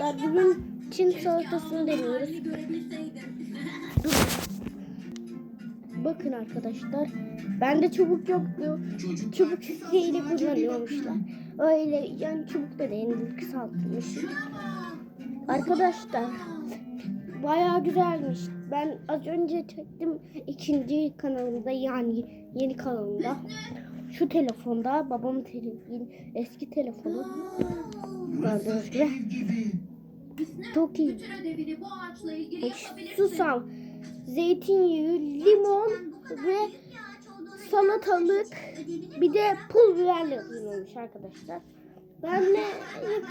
Arkadaşlar bugün Çin salatasını deniyoruz. Bakın arkadaşlar. Bende çubuk yoktu. Çubuk ile kullanıyormuşlar. Öyle yani çubuk da değil kısaltılmış. Arkadaşlar bayağı güzelmiş. Ben az önce çektim ikinci kanalımda yani yeni kanalımda. Şu telefonda babamın telefonu eski telefonu gördüğünüz gibi. Çok iyi. Susam, zeytinyağı, limon ve salatalık bir de pul biberle yapılmış arkadaşlar. Ben de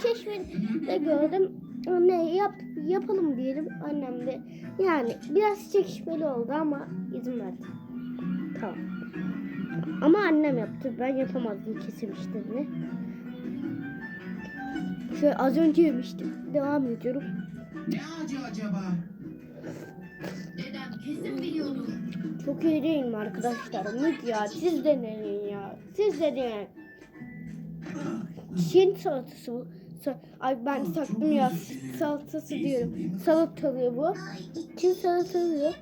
keşfette gördüm. Ne yap yapalım diyelim annem de. Yani biraz çekişmeli oldu ama izin verdi. Tamam. Ama annem yaptı. Ben yapamazdım kesim işlerini. Şöyle az önce yemiştim. Devam ediyorum. Ne acı acaba? Dedem kesin biliyordur. Çok iyi değil mi arkadaşlar? Umut ya siz deneyin ya. Siz deneyin. Çin salatası bu. Sa- Ay ben saktım ya salatası diyorum. Salatalığı bu. Çin salatalığı.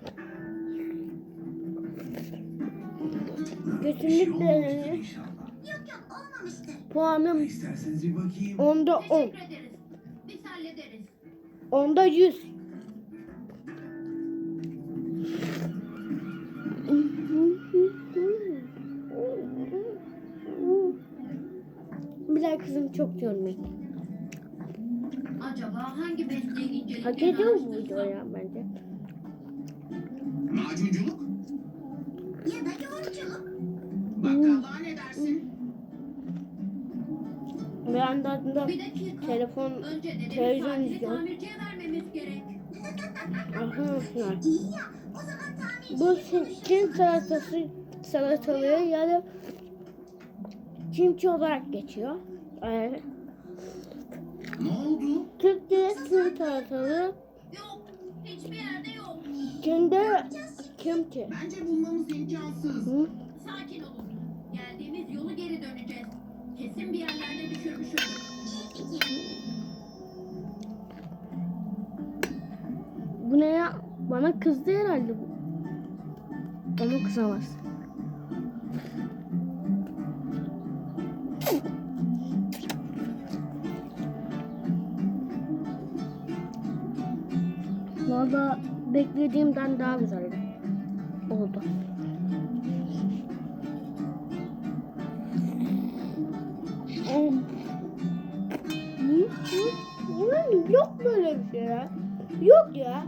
Kesinlikle deneyin. İnşallah. Yok yok olmamıştır. Puanım İsterseniz bir bakayım. onda 10. Teşekkür ederiz. Biz hallederiz. Onda 100. Bilal kızım çok görmek. Acaba hangi inceliklerini Hak ediyor mu bu araştırsam? video ya bence? Macunculuk? Bir anda da Bir dakika. telefon televizyon tatili izliyor. tamirciye vermemiz gerek. Arkadaşlar bu Çin salatası salatalığı ya da kimçi olarak geçiyor. Evet. Ne oldu? Türkçe Çin salatalığı, Yok. Hiçbir yerde yok. Çin'de kimçi. Bence bulmamız imkansız. Hı? Sakin olun. Bu ne ya? Bana kızdı herhalde bu. Ama kızamaz. Valla beklediğimden daha güzeldi. Yok böyle bir şey ya. Yok ya.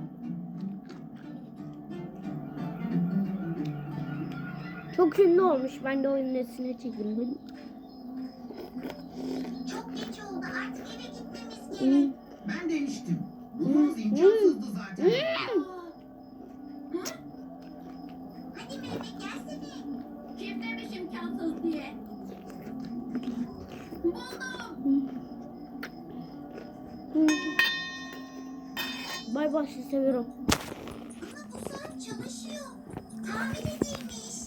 Çok ünlü olmuş. Ben de oyun nesine çekildim. Çok geç oldu. Artık eve gitmemiz Hmm. Ben demiştim. Bulmamız imkansızdı zaten. Hadi Mehmet gelsene. Kim demiş imkansız diye? Buldum. Bay bay sizi seviyorum. Ama bu saat çalışıyor. Tamir edilmiş.